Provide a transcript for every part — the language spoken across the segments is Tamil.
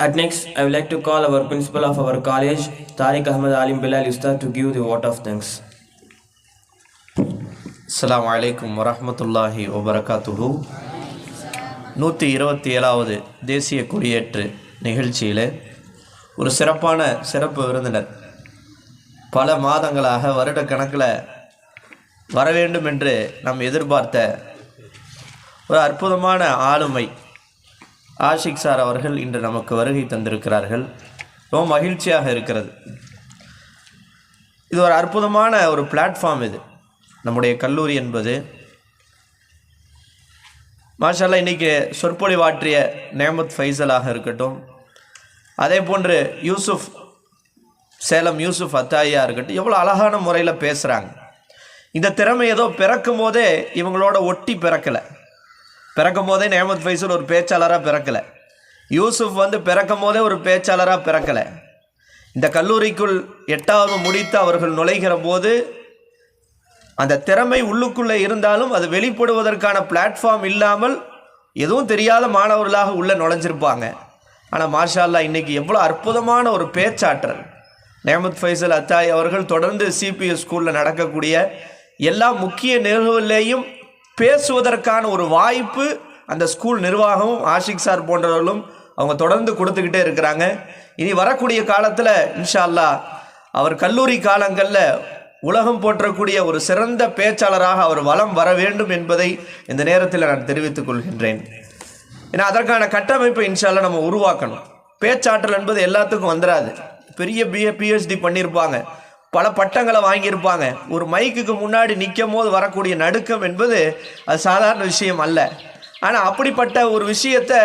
At next, I would like to call our principal of our college, Tariq Ahmad Alim Bilal Ustad, to give the vote of thanks. அஸ்ஸலாமு அலைக்கும் வரஹ்மத்துல்லாஹி வபரகாத்துஹு நூற்றி இருபத்தி ஏழாவது தேசிய கொடியேற்று நிகழ்ச்சியில் ஒரு சிறப்பான சிறப்பு விருந்தினர் பல மாதங்களாக வருட கணக்கில் வர வேண்டும் என்று நாம் எதிர்பார்த்த ஒரு அற்புதமான ஆளுமை ஆஷிக் சார் அவர்கள் இன்று நமக்கு வருகை தந்திருக்கிறார்கள். ரொம்ப மகிழ்ச்சியாக இருக்கிறது. இது ஒரு அற்புதமான ஒரு பிளாட்ஃபார்ம் இது. நம்முடைய கல்லூரி என்பது. மாஷால்லா இன்றைக்கி சொற்பொழிவாற்றிய நேமத் ஃபைசலாக இருக்கட்டும் அதே போன்று யூசுஃப் சேலம் யூசுஃப் அத்தாயா இருக்கட்டும் எவ்வளோ அழகான முறையில் பேசுகிறாங்க இந்த திறமை ஏதோ பிறக்கும் போதே இவங்களோட ஒட்டி பிறக்கலை. பிறக்கும் போதே நேமத் ஃபைசல் ஒரு பேச்சாளராக பிறக்கலை. யூசுஃப் வந்து பிறக்கும் போதே ஒரு பேச்சாளராக பிறக்கலை. இந்த கல்லூரிக்குள் எட்டாவது முடித்து அவர்கள் நுழைகிற போது அந்த திறமை உள்ளுக்குள்ளே இருந்தாலும் அது வெளிப்படுவதற்கான பிளாட்ஃபார்ம் இல்லாமல் எதுவும் தெரியாத மாணவர்களாக உள்ளே நுழைஞ்சிருப்பாங்க. ஆனால் மாஷா அல்லாஹ் இன்னைக்கு எவ்வளோ அற்புதமான ஒரு பேச்சாற்றல். நேமத் ஃபைசல் அத்தாய் அவர்கள் தொடர்ந்து சிபிஎஸ் ஸ்கூலில் நடக்கக்கூடிய எல்லா முக்கிய நிகழ்வுகளையும் பேசுவதற்கான ஒரு வாய்ப்பு அந்த ஸ்கூல் நிர்வாகமும் ஆஷிக் சார் போன்றவர்களும் அவங்க தொடர்ந்து கொடுத்துக்கிட்டே இருக்கிறாங்க. இனி வரக்கூடிய காலத்தில் இன்ஷா அல்லாஹ் அவர் கல்லூரி காலங்களில் உலகம் போற்றக்கூடிய ஒரு சிறந்த பேச்சாளராக அவர் வலம் வர வேண்டும் என்பதை இந்த நேரத்தில் நான் தெரிவித்துக் கொள்கின்றேன். ஏன்னா அதற்கான கட்டமைப்பை இன்ஷால்ல நம்ம உருவாக்கணும். பேச்சாற்றல் என்பது எல்லாத்துக்கும் வந்துடாது பெரிய பிஏ பிஹெச்டி பண்ணியிருப்பாங்க பல பட்டங்களை வாங்கியிருப்பாங்க. ஒரு மைக்குக்கு முன்னாடி நிற்கும் போது வரக்கூடிய நடுக்கம் என்பது அது சாதாரண விஷயம் அல்ல. ஆனால் அப்படிப்பட்ட ஒரு விஷயத்தை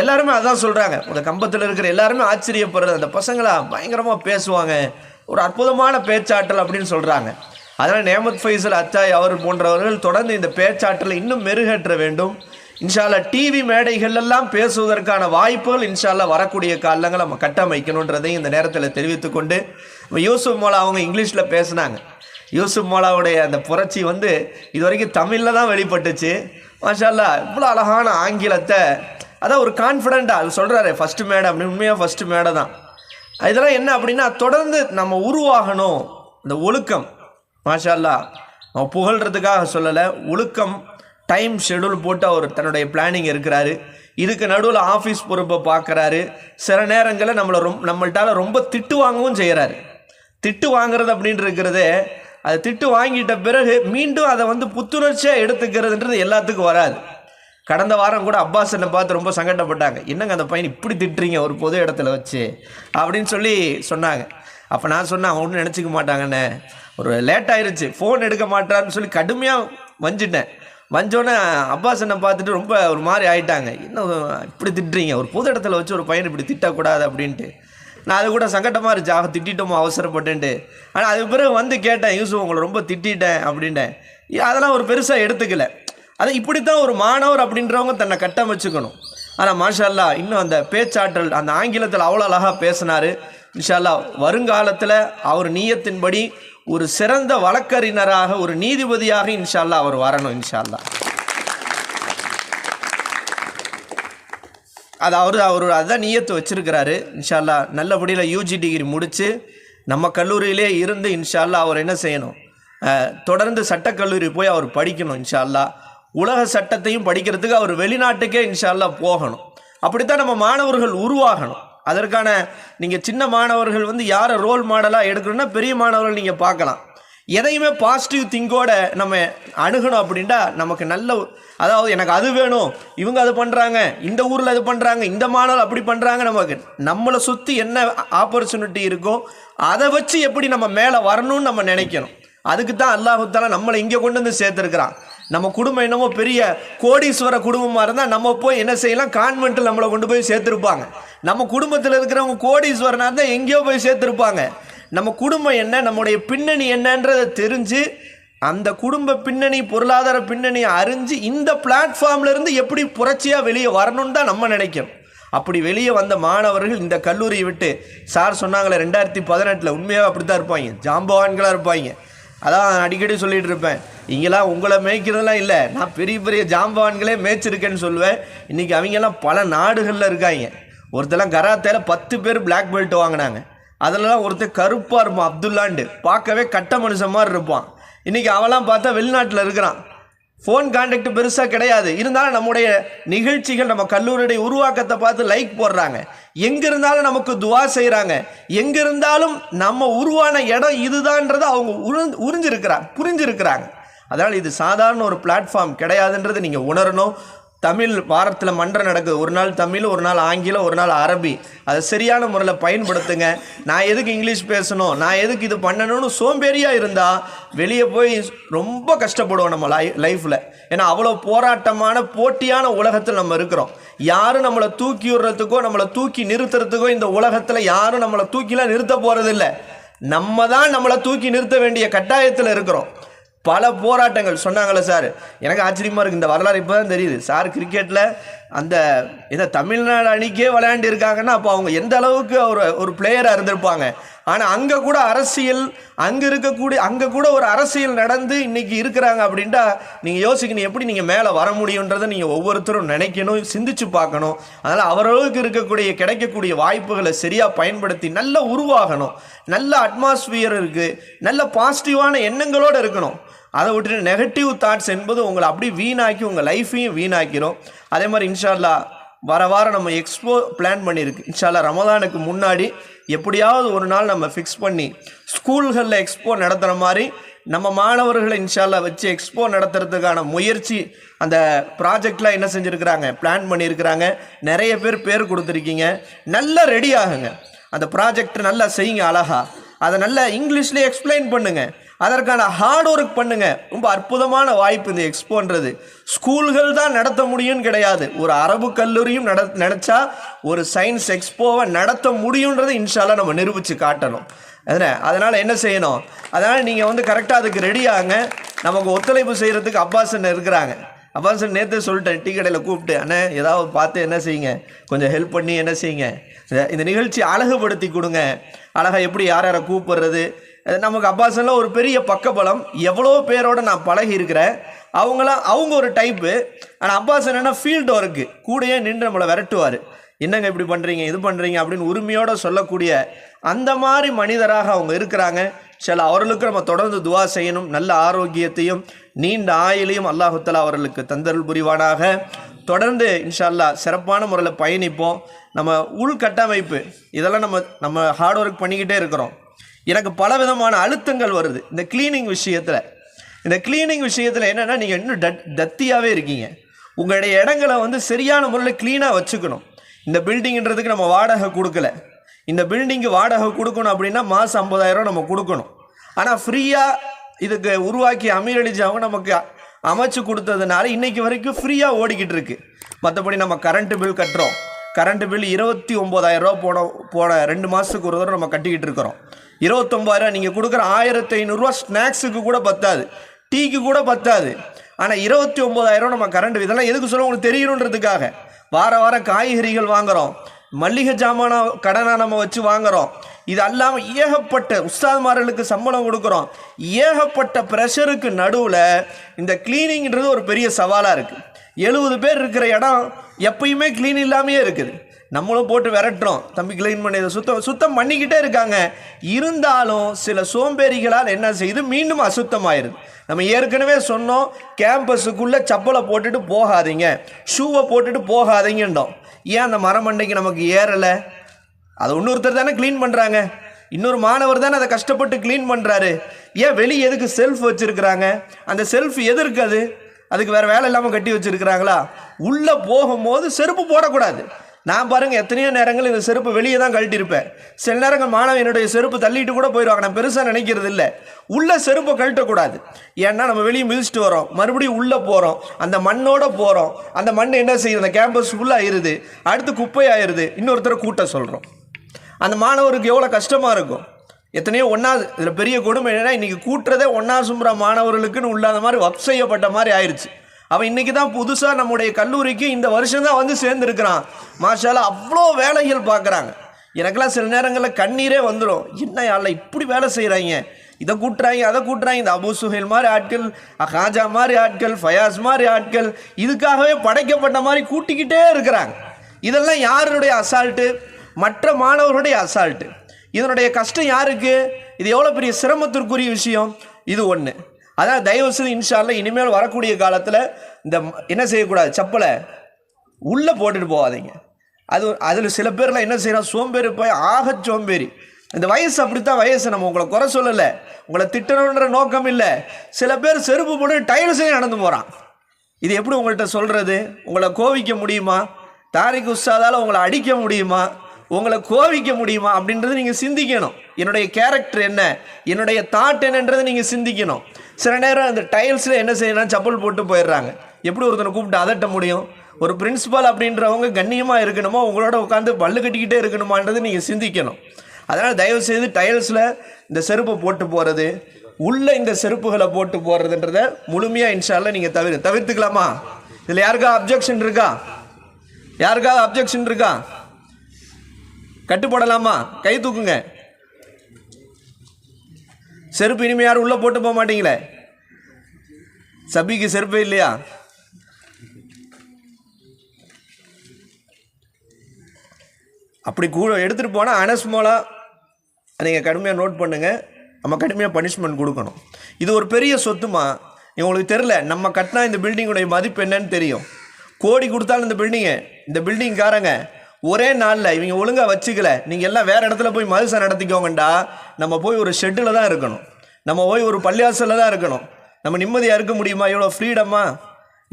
எல்லாருமே அதான் சொல்கிறாங்க இந்த கம்பத்தில் இருக்கிற எல்லாருமே ஆச்சரியப்படுறது. அந்த பசங்களா பயங்கரமாக பேசுவாங்க. ஒரு அற்புதமான பேச்சாற்றல் அப்படின்னு சொல்கிறாங்க அதனால் நேமத் ஃபைசல் அத்தாய் அவர் போன்றவர்கள் தொடர்ந்து இந்த பேச்சாற்றலை இன்னும் மெருகேற்ற வேண்டும். இன்ஷால்லா டிவி மேடைகளெல்லாம் பேசுவதற்கான வாய்ப்புகள் இன்ஷால்லா வரக்கூடிய காலங்கள் நம்ம கட்டமைக்கணுன்றதையும் இந்த நேரத்தில் தெரிவித்துக்கொண்டு யூசுப் மோலா அவங்க இங்கிலீஷில் பேசுனாங்க. யூசுப் மோலாவுடைய அந்த புரட்சி வந்து இது வரைக்கும் தமிழில் தான் வெளிப்பட்டுச்சு. மாஷால்லா இவ்வளோ அழகான ஆங்கிலத்தை அதான் ஒரு கான்ஃபிடென்ட்டாக அது சொல்கிறாரு ஃபஸ்ட்டு மேடை அப்படின்னு உண்மையாக ஃபஸ்ட்டு மேடை தான். இதெல்லாம் என்ன அப்படின்னா தொடர்ந்து நம்ம உருவாகணும். இந்த ஒழுக்கம் மாஷால்லா அவன் புகழ்கிறதுக்காக சொல்லலை ஒழுக்கம் டைம் ஷெடியூல் போட்டு அவர் தன்னுடைய பிளானிங் இருக்கிறாரு. இதுக்கு நடுவில் ஆஃபீஸ் பொறுப்பை பார்க்குறாரு. சில நேரங்களில் நம்மளை ரொம் நம்மள்ட்டால ரொம்ப திட்டு வாங்கவும் செய்கிறாரு திட்டு வாங்குறது அப்படின்னு அது திட்டு வாங்கிட்ட பிறகு மீண்டும் அதை வந்து புத்துணர்ச்சியாக எடுத்துக்கிறதுன்றது எல்லாத்துக்கும் வராது. கடந்த வாரம் கூட அப்பாஸ் என்னை பார்த்து ரொம்ப சங்கடப்பட்டாங்க. என்னங்க அந்த பையன் இப்படி திட்டுறீங்க ஒரு பொது இடத்துல வச்சு? அப்படின்னு சொல்லி சொன்னாங்க. அப்போ நான் சொன்னேன் அவன் ஒன்றும் நினச்சிக்க மாட்டாங்கண்ணே ஒரு லேட் ஆயிருச்சு. ஃபோன் எடுக்க மாட்டான்னு சொல்லி கடுமையாக வஞ்சிட்டேன். வஞ்சோடனே அப்பாஸ் என்னை பார்த்துட்டு ரொம்ப ஒரு மாதிரி ஆயிட்டாங்க. என்ன இப்படி திட்டுறீங்க? ஒரு பொது இடத்துல வச்சு ஒரு பையன் இப்படி திட்டக்கூடாது அப்படின்ட்டு. நான் அது கூட சங்கட்டமாக இருந்துச்சு. ஆக திட்டிட்டோமோ அவசரப்பட்டுன்ட்டு. ஆனால் அதுக்கு பிறகு வந்து கேட்டேன் யூசுப் உங்களை ரொம்ப திட்டிட்டேன் அப்படின்ட்டேன். அதெல்லாம் ஒரு பெருசாக எடுத்துக்கல. அது இப்படித்தான் ஒரு மாணவர் அப்படின்றவங்க தன்னை கட்டமைச்சுக்கணும். ஆனால் மாஷா இன்னும் அந்த பேச்சாற்றல் அந்த ஆங்கிலத்தில் அவ்வளோ அழகாக பேசினார். இன்ஷா அல்லாஹ் வருங்காலத்தில் அவர் நீயத்தின்படி ஒரு சிறந்த வழக்கறிஞராக ஒரு நீதிபதியாக இன்ஷா அல்லாஹ் அவர் வரணும் இன்ஷா அது அவர் அவர் அதுதான் நீயத்து வச்சிருக்கிறாரு. இன்ஷால்லா நல்லபடியில் யூஜி டிகிரி முடித்து நம்ம கல்லூரியிலே இருந்து இன்ஷால்லா அவர் என்ன செய்யணும்? தொடர்ந்து சட்டக்கல்லூரி போய் அவர் படிக்கணும் இன்ஷால்லா. உலக சட்டத்தையும் படிக்கிறதுக்கு அவர் வெளிநாட்டுக்கே இன்ஷால்லா போகணும். அப்படித்தான் நம்ம மாணவர்கள் உருவாகணும். அதற்கான நீங்கள் சின்ன மாணவர்கள் வந்து யாரை ரோல் மாடலாக எடுக்கணும்னா பெரிய மாணவர்கள் நீங்கள் பார்க்கலாம். எதையுமே பாசிட்டிவ் திங்கோட நம்ம அணுகணும் அப்படின்ட்டா நமக்கு நல்ல அதாவது எனக்கு அது வேணும் இவங்க அது பண்ணுறாங்க இந்த ஊரில் அது பண்ணுறாங்க இந்த மாணவர் அப்படி பண்ணுறாங்க நமக்கு நம்மளை சுற்றி என்ன ஆப்பர்ச்சுனிட்டி இருக்கோ அதை வச்சு எப்படி நம்ம மேலே வரணும்னு நம்ம நினைக்கணும். அதுக்கு தான் அல்லாஹுத்தாலா நம்மளை இங்கே கொண்டு வந்து சேர்த்துருக்குறான். நம்ம குடும்பம் என்னமோ பெரிய கோடீஸ்வர குடும்பமாக இருந்தால் நம்ம போய் என்ன செய்யலாம்? கான்வென்ட்டில் நம்மளை கொண்டு போய் சேர்த்துருப்பாங்க. நம்ம குடும்பத்தில் இருக்கிறவங்க கோடீஸ்வரனாக இருந்தால் எங்கேயோ போய் சேர்த்துருப்பாங்க. நம்ம குடும்பம் என்ன நம்முடைய பின்னணி என்னன்றதை தெரிஞ்சு அந்த குடும்ப பின்னணி பொருளாதார பின்னணியை அறிஞ்சு இந்த பிளாட்ஃபார்ம்லேருந்து எப்படி புரட்சியாக வெளியே வரணும்னு தான் நம்ம நினைக்கணும். அப்படி வெளியே வந்த மாணவர்கள் இந்த கல்லூரியை விட்டு சார் சொன்னாங்களே ரெண்டாயிரத்தி பதினெட்டில் உண்மையாக அப்படி தான் இருப்பாங்க. ஜாம்பவான்களாக இருப்பாங்க. அதான் நான் அடிக்கடி சொல்லிகிட்டு இருப்பேன். இங்கெல்லாம் உங்களை மேய்க்கிறதெல்லாம் இல்லை. நான் பெரிய பெரிய ஜாம்பவான்களே மேய்ச்சிருக்கேன்னு சொல்லுவேன். இன்றைக்கி அவங்கெல்லாம் பல நாடுகளில் இருக்காங்க. ஒருத்தெல்லாம் கராத்தேல பத்து பேர் பிளாக் பெல்ட் வாங்கினாங்க. அதிலலாம் ஒருத்தர் கருப்பாக இருப்பான் அப்துல்லாண்டு. பார்க்கவே கட்ட மனுஷன் மாதிரி இருப்பான். இன்றைக்கி அவெல்லாம் பார்த்தா வெளிநாட்டில் இருக்கிறான். ஃபோன் கான்டாக்ட் பெருசாக கிடையாது. இருந்தாலும் நம்முடைய நிகழ்ச்சிகள் நம்ம கல்லூரியுடைய உருவாக்கத்தை பார்த்து லைக் போடுறாங்க. எங்கே இருந்தாலும் நமக்கு துவா செய்கிறாங்க எங்கே இருந்தாலும் நம்ம உருவான இடம் இதுதான்றதை அவங்க உறிஞ்சு உறிஞ்சிருக்கிறாங்க புரிஞ்சிருக்கிறாங்க. அதனால் இது சாதாரண ஒரு பிளாட்ஃபார்ம் கிடையாதுன்றதை நீங்கள் உணரணும். தமிழ் வாரத்தில் மன்றம் நடக்குது. ஒரு நாள் தமிழ் ஒரு நாள் ஆங்கிலம் ஒரு நாள் அரபி. அதை சரியான முறையில் பயன்படுத்துங்க. நான் எதுக்கு இங்கிலீஷ் பேசணும்? நான் எதுக்கு இது பண்ணணும்னு சோம்பேறியாக இருந்தால் வெளியே போய் ரொம்ப கஷ்டப்படுவோம் நம்ம லை லைஃப்பில் ஏன்னா அவ்வளோ போராட்டமான போட்டியான உலகத்தில் நம்ம இருக்கிறோம். யாரும் நம்மளை தூக்கி விடுறதுக்கோ நம்மளை தூக்கி நிறுத்துறதுக்கோ இந்த உலகத்தில் யாரும் நம்மளை தூக்கிலாம் நிறுத்த போகிறதில்ல நம்ம தான் நம்மளை தூக்கி நிறுத்த வேண்டிய கட்டாயத்தில் இருக்கிறோம். பல போராட்டங்கள். சொன்னாங்களே சார். எனக்கு ஆச்சரியமாக இருக்குது இந்த வரலாறு இப்போ தான் தெரியுது. சார் கிரிக்கெட்டில் அந்த இதை தமிழ்நாடு அணிக்கே விளையாண்டு இருக்காங்கன்னா அப்போ அவங்க எந்த அளவுக்கு ஒரு ஒரு பிளேயராக இருந்திருப்பாங்க. ஆனால் அங்கே கூட அரசியல் அங்கே இருக்கக்கூடிய அங்கே கூட ஒரு அரசியல் நடந்து இன்றைக்கி இருக்கிறாங்க அப்படின்ட்டா நீங்கள் யோசிக்கணும் எப்படி நீங்கள் மேலே வர முடியுன்றதை நீங்கள் ஒவ்வொருத்தரும் நினைக்கணும் சிந்திச்சு பார்க்கணும். அதனால் அவரளவுக்கு இருக்கக்கூடிய கிடைக்கக்கூடிய வாய்ப்புகளை சரியாக பயன்படுத்தி நல்லா உருவாகணும். நல்ல அட்மாஸ்பியர் இருக்குது நல்ல பாசிட்டிவான எண்ணங்களோடு இருக்கணும். அதை விட்டுட்டு நெகட்டிவ் தாட்ஸ் என்பது உங்களை அப்படி வீணாக்கி உங்கள் லைஃப்பையும் வீணாக்கிடும் அதே மாதிரி இன்ஷால்லா வர வாரம் நம்ம எக்ஸ்போ பிளான் பண்ணியிருக்கு. இன்ஷால்லா ரமதானுக்கு முன்னாடி எப்படியாவது ஒரு நாள் நம்ம ஃபிக்ஸ் பண்ணி ஸ்கூல்களில் எக்ஸ்போ நடத்துகிற மாதிரி நம்ம மாணவர்களை இன்ஷால்லா வச்சு எக்ஸ்போ நடத்துறதுக்கான முயற்சி அந்த ப்ராஜெக்ட்லாம் என்ன செஞ்சுருக்கிறாங்க பிளான் பண்ணியிருக்கிறாங்க. நிறைய பேர் பேர் கொடுத்துருக்கீங்க. நல்லா ரெடி ஆகுங்க. அந்த ப்ராஜெக்ட் நல்லா செய்யுங்க அழகா. அதை நல்லா இங்கிலீஷ்லேயே எக்ஸ்பிளைன் பண்ணுங்கள் அதற்கான ஹார்ட் ஒர்க் பண்ணுங்க. ரொம்ப அற்புதமான வாய்ப்பு இந்த எக்ஸ்போன்றது ஸ்கூல்கள் தான் நடத்த முடியும்னு கிடையாது. ஒரு அரபு கல்லூரியும் நட நினச்சா ஒரு சயின்ஸ் எக்ஸ்போவை நடத்த முடியுன்றதை இன்ஷால்லா நம்ம நிரூபித்து காட்டணும். அதனால் அதனால் என்ன செய்யணும்? அதனால் நீங்கள் வந்து கரெக்டாக அதுக்கு ரெடி ஆகுங்க நமக்கு ஒத்துழைப்பு செய்கிறதுக்கு அப்பாசன் இருக்கிறாங்க. அப்பாசன் நேற்று சொல்லிட்டேன் டீ கடையில் கூப்பிட்டு அண்ணே ஏதாவது பார்த்து என்ன செய்யுங்க? கொஞ்சம் ஹெல்ப் பண்ணி என்ன செய்யுங்க? இந்த- நிகழ்ச்சி அழகுபடுத்தி கொடுங்க. அழகாக எப்படி யார் யாரை கூப்பிடுறது? நமக்கு அப்பாசன்லாம் ஒரு பெரிய பக்கபலம். எவ்வளோ பேரோட நான் பழகி இருக்கிறேன் அவங்களாம் அவங்க ஒரு டைப்பு ஆனால் அப்பாசன் என்ன ஃபீல்டு ஒர்க்கு கூடயே நின்று நம்மளை விரட்டுவார். என்னங்க இப்படி பண்ணுறீங்க இது பண்ணுறீங்க அப்படின்னு உரிமையோடு சொல்லக்கூடிய அந்த மாதிரி மனிதராக அவங்க இருக்கிறாங்க. சில அவர்களுக்கு நம்ம தொடர்ந்து துவா செய்யணும். நல்ல ஆரோக்கியத்தையும் நீண்ட ஆயுளையும் அல்லாஹுத்தலா அவர்களுக்கு தந்தருள் புரிவானாக. தொடர்ந்து இன்ஷா அல்லாஹ் சிறப்பான முறையில் பயணிப்போம். நம்ம உள்கட்டமைப்பு இதெல்லாம் நம்ம நம்ம ஹார்ட் ஒர்க் பண்ணிக்கிட்டே இருக்கிறோம். எனக்கு பல விதமான அழுத்தங்கள் வருது. இந்த க்ளீனிங் விஷயத்தில். இந்த க்ளீனிங் விஷயத்தில் என்னென்னா நீங்கள் இன்னும் டட் தத்தியாகவே இருக்கீங்க. உங்களுடைய இடங்களை வந்து சரியான முறையில் க்ளீனாக வச்சுக்கணும். இந்த பில்டிங்கிறதுக்கு நம்ம வாடகை கொடுக்கல. இந்த பில்டிங்கு வாடகை கொடுக்கணும் அப்படின்னா மாதம் ஐம்பதாயிரம் நம்ம கொடுக்கணும். ஆனால் ஃப்ரீயாக இதுக்கு உருவாக்கி அமீர் அலிஜாவும் நமக்கு அமைச்சு கொடுத்ததுனால இன்னைக்கு வரைக்கும் ஃப்ரீயாக ஓடிக்கிட்டு இருக்குது மற்றபடி நம்ம கரண்ட்டு பில் கட்டுறோம். கரண்ட் பில் இருபத்தி ஒம்பதாயிரம் ரூபா போன போன ரெண்டு மாதத்துக்கு ஒரு தடவை நம்ம கட்டிக்கிட்டு இருக்கிறோம். இருபத்தொம்பதாயிரம் நீங்கள் கொடுக்குற ஆயிரத்தி ஐநூறுரூவா ஸ்நாக்ஸுக்கு கூட பத்தாது. டீக்கு கூட பத்தாது. ஆனால் இருபத்தி ஒம்பதாயிரம் நம்ம கரண்ட் இதெல்லாம் எதுக்கு சொல்ல உங்களுக்கு தெரியணுன்றதுக்காக. வார வாரம் காய்கறிகள் வாங்குறோம். மல்லிகை ஜாமான கடனாக நம்ம வச்சு வாங்குறோம். இது அல்லாமல் ஏகப்பட்ட உஸ்தாதுமார்களுக்கு சம்பளம் கொடுக்குறோம். ஏகப்பட்ட ப்ரெஷருக்கு நடுவில் இந்த க்ளீனிங்கிறது ஒரு பெரிய சவாலாக இருக்குது எழுபது பேர் இருக்கிற இடம் எப்பயுமே க்ளீன் இல்லாமையே இருக்குது. நம்மளும் போட்டு விரட்டுறோம். தம்பி க்ளீன் பண்ணி இதை சுத்தம் சுத்தம் பண்ணிக்கிட்டே இருக்காங்க. இருந்தாலும் சில சோம்பேறிகளால் என்ன செய்யுது மீண்டும் அசுத்தமாயிருது. நம்ம ஏற்கனவே சொன்னோம் கேம்பஸுக்குள்ளே செப்பலை போட்டுட்டு போகாதீங்க. ஷூவை போட்டுட்டு போகாதீங்கன்றோம். ஏன் அந்த மரமண்டைக்கு நமக்கு ஏறலை? அதை இன்னொருத்தர் தானே க்ளீன் பண்ணுறாங்க இன்னொரு மாணவர் தானே அதை கஷ்டப்பட்டு க்ளீன் பண்ணுறாரு ஏன் வெளியே எதுக்கு செல்ஃப் வச்சுருக்குறாங்க? அந்த செல்ஃப் எது இருக்குது அதுக்கு வேறு வேலை இல்லாமல் கட்டி வச்சுருக்குறாங்களா? உள்ளே போகும்போது செருப்பு போடக்கூடாது. நான் பாருங்கள் எத்தனையோ நேரங்கள் இந்த செருப்பு வெளியே தான் கழட்டியிருப்பேன். சில நேரங்கள் மாணவன் என்னுடைய செருப்பு தள்ளிட்டு கூட போயிடுவாங்க. நான் பெருசாக நினைக்கிறது இல்லை. உள்ளே செருப்பை கழட்டக்கூடாது. ஏன்னா நம்ம வெளியே மிதிச்சுட்டு வரோம். மறுபடியும் உள்ளே போகிறோம் அந்த மண்ணோட போகிறோம் அந்த மண் என்ன செய்யுது? அந்த கேம்பஸ் ஃபுல்லாக ஆயிருது. அடுத்து குப்பையாயிருது. இன்னொருத்தரை கூட்ட சொல்கிறோம் அந்த மாணவருக்கு எவ்வளோ கஷ்டமாக இருக்கும்? எத்தனையோ ஒன்றா இதில் பெரிய கொடுமை என்னென்னா இன்றைக்கி கூட்டுறதே ஒன்றா சும்புற மாணவர்களுக்குன்னு உள்ளாத மாதிரி வப் செய்யப்பட்ட மாதிரி ஆயிடுச்சு அவன் இன்றைக்கி தான் புதுசாக நம்முடைய கல்லூரிக்கு இந்த வருஷம் தான் வந்து சேர்ந்துருக்கிறான். மாஷால அவ்வளோ வேலைகள் பார்க்குறாங்க எனக்கெல்லாம் சில நேரங்களில் கண்ணீரே வந்துடும் என்ன யாரில் இப்படி வேலை செய்கிறாங்க இதை கூட்டுறாங்க அதை கூட்டுறாங்க. இந்த அபு சுஹேல் மாதிரி ஆட்கள் ஹாஜா மாதிரி ஆட்கள் ஃபயாஸ் மாதிரி ஆட்கள் இதுக்காகவே படைக்கப்பட்ட மாதிரி கூட்டிக்கிட்டே இருக்கிறாங்க. இதெல்லாம் யாருடைய அசால்ட்டு மற்ற மாணவர்களுடைய அசால்ட்டு இதனுடைய கஷ்டம் யாருக்கு? இது எவ்வளோ பெரிய சிரமத்திற்குரிய விஷயம்? இது ஒன்று அதான் தயவு செய்து இன்ஷால்ல இனிமேல் வரக்கூடிய காலத்தில் இந்த என்ன செய்யக்கூடாது? செப்பலை உள்ளே போட்டுட்டு போகாதீங்க. அது அதில் சில பேர்லாம் என்ன செய்கிறோம் சோம்பேறி போய் ஆக சோம்பேறி. இந்த வயசு அப்படித்தான் வயசு. நம்ம உங்களை குறை சொல்லலை. உங்களை திட்டணுன்ற நோக்கம் இல்லை. சில பேர் செருப்பு போட்டு டைல்ஸே நடந்து போகிறான் இது எப்படி உங்கள்கிட்ட சொல்கிறது உங்களை கோவிக்க முடியுமா? தாரிக் உஸ்தாதால் உங்களை அடிக்க முடியுமா? உங்களை கோவிக்க முடியுமா அப்படின்றது நீங்கள் சிந்திக்கணும். என்னுடைய கேரக்டர் என்ன? என்னுடைய தாட் என்னன்றது நீங்கள் சிந்திக்கணும். சில நேரம் அந்த டைல்ஸில் என்ன செய்யணும் செப்பல் போட்டு போயிடுறாங்க. எப்படி ஒருத்தனை கூப்பிட்டு அதட்ட முடியும்? ஒரு பிரின்ஸிபால் அப்படின்றவங்க கண்ணியமாக இருக்கணுமோ? உங்களோட உட்காந்து பல்லு கட்டிக்கிட்டே இருக்கணுமான்றது நீங்கள் சிந்திக்கணும். அதனால் தயவு செய்து டைல்ஸில் இந்த செருப்பை போட்டு போகிறது உள்ளே இந்த செருப்புகளை போட்டு போகிறதுன்றத முழுமையாக இன்ஷால்ல நீங்கள் தவிர தவிர்த்துக்கலாமா? இதில் யாருக்கா அப்ஜெக்ஷன் இருக்கா? யாருக்காவது அப்ஜெக்ஷன் இருக்கா? கட்டு போடலாமா கை தூக்குங்க. செருப்பு இனிமே யாரும் உள்ளே போட்டு போக மாட்டீங்களே? சபிக்கு செருப்பே இல்லையா? அப்படி கூட எடுத்துகிட்டு போனால் அனஸ்மோலாக நீங்கள் கடுமையாக நோட் பண்ணுங்கள் நம்ம கடுமையாக பனிஷ்மெண்ட் கொடுக்கணும். இது ஒரு பெரிய சொத்துமா? இவங்களுக்கு தெரில நம்ம கட்டினா இந்த பில்டிங்குடைய மதிப்பு என்னன்னு தெரியும். கோடி கொடுத்தாலும் இந்த பில்டிங்கு இந்த பில்டிங்காரங்க ஒரே நாளில் இவங்க ஒழுங்காக வச்சுக்கல. நீங்கள் எல்லாம் வேறு இடத்துல போய் மதுசை நடத்திக்கோங்கண்டா. நம்ம போய் ஒரு ஷெட்டில் தான் இருக்கணும். நம்ம போய் ஒரு பள்ளியாசலில் தான் இருக்கணும். நம்ம நிம்மதியாக இருக்க முடியுமா? இவ்வளோ ஃப்ரீடமா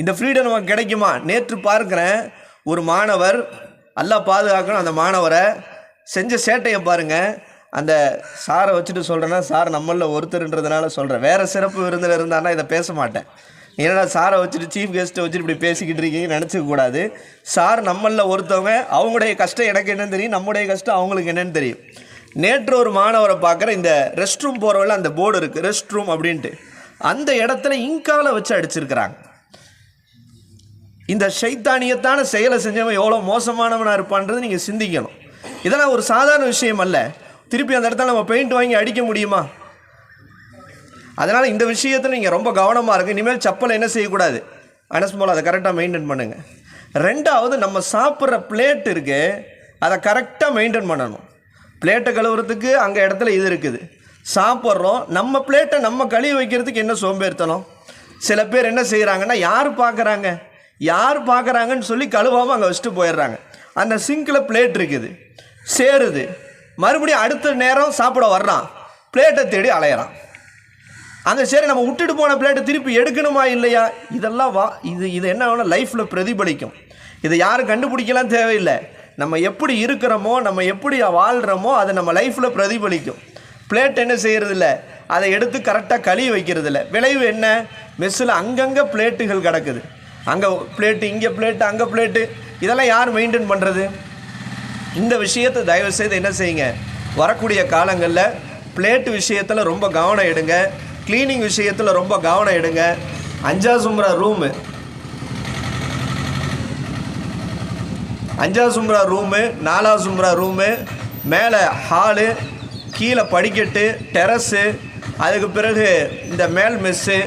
இந்த ஃப்ரீடம் நமக்கு கிடைக்குமா? நேற்று பார்க்குறேன் ஒரு மாணவர் நல்லா பாதுகாக்கணும் அந்த மாணவரை செஞ்ச சேட்டையை பாருங்கள் அந்த சாரை வச்சுட்டு சொல்கிறேன்னா சார் நம்மளில் ஒருத்தருன்றதுனால சொல்கிறேன் வேறு சிறப்பு விருந்தில் இருந்தான்னா இதை பேச மாட்டேன். என்னடா சாரை வச்சுட்டு சீஃப் கெஸ்ட்டை வச்சுட்டு இப்படி பேசிக்கிட்டு இருக்கீங்கன்னு நினச்சிக்கக்கூடாது சார் நம்மளில் ஒருத்தவங்க அவங்களுடைய கஷ்டம் எனக்கு என்னென்னு தெரியும் நம்முடைய கஷ்டம் அவங்களுக்கு என்னென்னு தெரியும். நேற்று ஒரு மாணவரை பார்க்குற இந்த ரெஸ்ட் ரூம் போகிறவங்கள அந்த போர்டு இருக்குது ரெஸ்ட் ரூம் அப்படின்ட்டு. அந்த இடத்துல இங்கால வச்சு அடிச்சிருக்கிறாங்க. இந்த சைத்தானியத்தான செயலை செஞ்சவன் எவ்வளோ மோசமானவனாக இருப்பான்றது நீங்கள் சிந்திக்கணும். இதெல்லாம் ஒரு சாதாரண விஷயம் அல்ல. திருப்பி அந்த இடத்துல நம்ம பெயிண்ட் வாங்கி அடிக்க முடியுமா? அதனால் இந்த விஷயத்தில் நீங்கள் ரொம்ப கவனமாக இருக்குது இனிமேல் செப்பல் என்ன செய்யக்கூடாது? அனஸ் போல் அதை கரெக்டாக மெயின்டைன் பண்ணுங்கள் ரெண்டாவது நம்ம சாப்பிட்ற பிளேட் இருக்கு. அதை கரெக்டாக மெயின்டைன் பண்ணணும். பிளேட்டை கழுவுறதுக்கு அங்கே இடத்துல இது இருக்குது. சாப்பிட்றோம். நம்ம பிளேட்டை நம்ம கழுவி வைக்கிறதுக்கு என்ன சோம்பேறித்தனம்? சில பேர் என்ன செய்கிறாங்கன்னா யார் பார்க்குறாங்க யார் பார்க்குறாங்கன்னு சொல்லி கழுவாமல் அங்கே வச்சுட்டு போயிடுறாங்க. அந்த சிங்கில் பிளேட் இருக்குது. சேருது. மறுபடியும் அடுத்த நேரம் சாப்பிட வர்றான். பிளேட்டை தேடி அலையிறான். அந்த சரி நம்ம விட்டுட்டு போன பிளேட்டை திருப்பி எடுக்கணுமா இல்லையா? இதெல்லாம் வா இது இது என்ன வேணும் லைஃப்பில் பிரதிபலிக்கும். இதை யாரும் கண்டுபிடிக்கலாம் தேவையில்லை. நம்ம எப்படி இருக்கிறோமோ நம்ம எப்படி வாழ்கிறோமோ அதை நம்ம லைஃப்பில் பிரதிபலிக்கும். பிளேட் என்ன செய்கிறதில்ல அதை எடுத்து கரெக்டாக கழுவி வைக்கிறதில்ல. விளைவு என்ன? மெஸ்ஸில் அங்கங்கே பிளேட்டுகள் கிடக்குது. அங்கே பிளேட்டு இங்கே பிளேட்டு அங்கே பிளேட்டு. இதெல்லாம் யார் மெயின்டைன் பண்ணுறது இந்த விஷயத்தை தயவு செய்து என்ன செய்யுங்க? வரக்கூடிய காலங்களில் பிளேட்டு விஷயத்தில் ரொம்ப கவனம் எடுங்க. க்ளீனிங் விஷயத்தில் ரொம்ப கவனம் எடுங்க. அஞ்சா சும்ரா ரூமு அஞ்சா சும்ரா ரூமு நாலா சும்ரா ரூமு மேலே ஹாலு கீழே படிக்கட்டு டெரஸு அதுக்கு பிறகு இந்த மேல் மெஸ்ஸு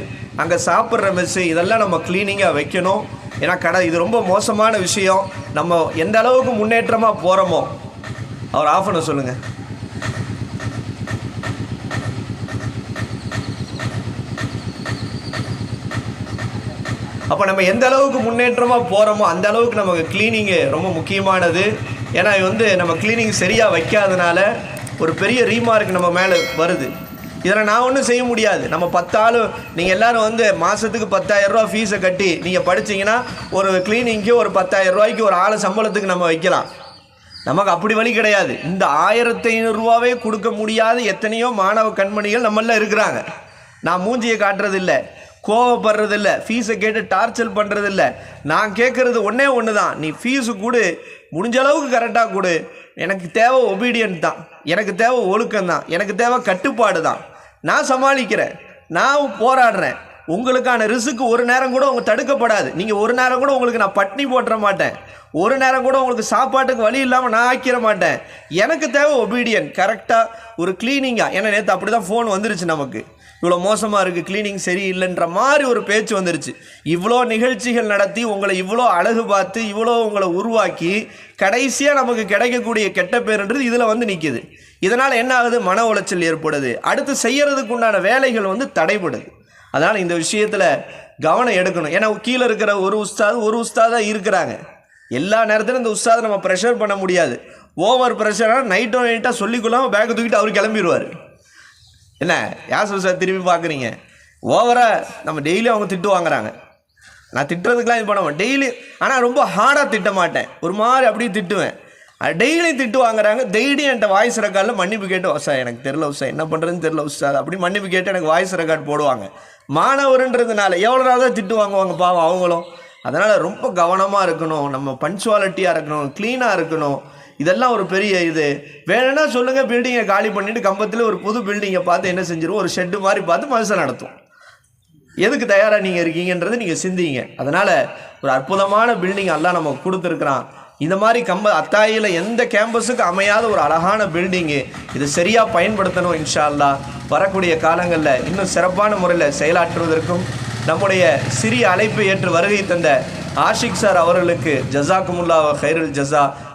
அங்கே சாப்பிட்ற மெஸ்ஸு இதெல்லாம் நம்ம க்ளீனிங்காக வைக்கணும். ஏன்னா கடை இது ரொம்ப மோசமான விஷயம். நம்ம எந்த அளவுக்கு முன்னேற்றமாக போகிறோமோ அவர் ஆஃப் பண்ண சொல்லுங்கள் அப்போ நம்ம எந்த அளவுக்கு முன்னேற்றமாக போகிறோமோ அந்த அளவுக்கு நமக்கு க்ளீனிங்கு ரொம்ப முக்கியமானது. ஏன்னா இது வந்து நம்ம க்ளீனிங் சரியாக வைக்காதனால ஒரு பெரிய ரீமார்க் நம்ம மேலே வருது. இதில் நான் ஒன்றும் செய்ய முடியாது. நம்ம பத்தாலும் நீங்கள் எல்லாரும் வந்து மாதத்துக்கு பத்தாயிரரூவா ஃபீஸை கட்டி நீங்கள் படிச்சீங்கன்னா ஒரு க்ளீனிங்க்கு ஒரு பத்தாயிரம் ரூபாய்க்கு ஒரு ஆளை சம்பளத்துக்கு நம்ம வைக்கலாம். நமக்கு அப்படி வழி கிடையாது. இந்த ஆயிரத்தி ஐநூறுரூவாவே கொடுக்க முடியாத எத்தனையோ மாணவ கண்மணிகள் நம்மளில் இருக்கிறாங்க. நான் மூஞ்சியை காட்டுறதில்லை. கோவப்படுறதில்ல. ஃபீஸை கேட்டு டார்ச்சர் பண்ணுறதில்ல நான் கேட்குறது ஒன்றே ஒன்று தான் நீ ஃபீஸு கொடு. முடிஞ்ச அளவுக்கு கரெக்டாக கொடு. எனக்கு தேவை ஒபீடியன்ட் தான். எனக்கு தேவை ஒழுக்கம் தான். எனக்கு தேவை கட்டுப்பாடு தான். நான் சமாளிக்கிறேன். நான் போராடுறேன். உங்களுக்கான ரிசுக்கு ஒரு நேரம் கூட உங்க தடுக்கப்படாது. நீங்கள் ஒரு நேரம் கூட உங்களுக்கு நான் பட்னி போட்டுற மாட்டேன். ஒரு நேரம் கூட உங்களுக்கு சாப்பாட்டுக்கு வழி இல்லாமல் நான் ஆக்கிட மாட்டேன். எனக்கு தேவை ஒபீடியன் கரெக்டாக ஒரு க்ளீனிங்காக ஏன்னா நேற்று அப்படி தான் ஃபோன் வந்துருச்சு நமக்கு. இவ்வளோ மோசமாக இருக்குது க்ளீனிங் சரியில்லைன்ற மாதிரி ஒரு பேச்சு வந்துருச்சு. இவ்வளோ நிகழ்ச்சிகள் நடத்தி உங்களை இவ்வளோ அழகு பார்த்து இவ்வளோ உங்களை உருவாக்கி கடைசியாக நமக்கு கிடைக்கக்கூடிய கெட்ட பேருன்றது இதில் வந்து நிற்கிது இதனால் என்ன ஆகுது? மன உளைச்சல் ஏற்படுது. அடுத்து செய்கிறதுக்கு உண்டான வேலைகள் வந்து தடைபடுது. அதனால் இந்த விஷயத்தில் கவனம் எடுக்கணும். ஏன்னா கீழே இருக்கிற ஒரு உஸ்தாது ஒரு உஸ்தாதாக இருக்கிறாங்க. எல்லா நேரத்திலும் இந்த உஸ்தாதை நம்ம ப்ரெஷர் பண்ண முடியாது. ஓவர் ப்ரெஷராக நைட்டோ நைட்டாக சொல்லிக்கொள்ளாமல் பேக்கை தூக்கிட்டு அவர் கிளம்பிடுவார் என்ன யார் சார் திரும்பி பார்க்குறீங்க? ஓவராக நம்ம டெய்லி அவங்க திட்டு வாங்குறாங்க. நான் திட்டுறதுக்கெலாம் இது பண்ண மாட்டேன் டெய்லி ஆனால் ரொம்ப ஹார்டாக திட்ட மாட்டேன். ஒரு மாதிரி அப்படியே திட்டுவேன். டெய்லியும் திட்டு வாங்குறாங்க. டெய்லியும் என்கிட்ட வாய்ஸ் ரெக்கார்டில் மன்னிப்பு கேட்டு சார் எனக்கு தெரில சார் என்ன பண்ணுறதுன்னு தெரில உசா அப்படி மன்னிப்பு கேட்டு எனக்கு வாய்ஸ் ரெக்கார்ட் போடுவாங்க. மாணவருன்றதுனால எவ்வளோ நாள் தான் திட்டு வாங்குவாங்க பாவம் அவங்களும். அதனால் ரொம்ப கவனமாக இருக்கணும். நம்ம பஞ்சுவாலிட்டியாக இருக்கணும். க்ளீனாக இருக்கணும். இதெல்லாம் ஒரு பெரிய இது. வேணும்னா சொல்லுங்கள் பில்டிங்கை காலி பண்ணிவிட்டு கம்பத்தில் ஒரு புது பில்டிங்கை பார்த்து என்ன செஞ்சிடும் ஒரு ஷெட்டு மாதிரி பார்த்து மனுஷன் நடத்தும் எதுக்கு தயாராக நீங்கள் இருக்கீங்கன்றது நீங்கள் சிந்திங்க. அதனால் ஒரு அற்புதமான பில்டிங் எல்லாம் நம்ம கொடுத்துருக்குறான். இந்த மாதிரி கம்ப அத்தாயில் எந்த கேம்பஸுக்கு அமையாத ஒரு அழகான பில்டிங்கு இது சரியாக பயன்படுத்தணும் இன்ஷால்லா அல்லாஹ் வரக்கூடிய காலங்களில் இன்னும் சிறப்பான முறையில் செயலாற்றுவதற்கும் நம்முடைய சிறிய அழைப்பை ஏற்று வருகை தந்த ஆஷிக் சார் அவர்களுக்கு ஜசாக்குமுல்லா ஹைருல் ஜஸா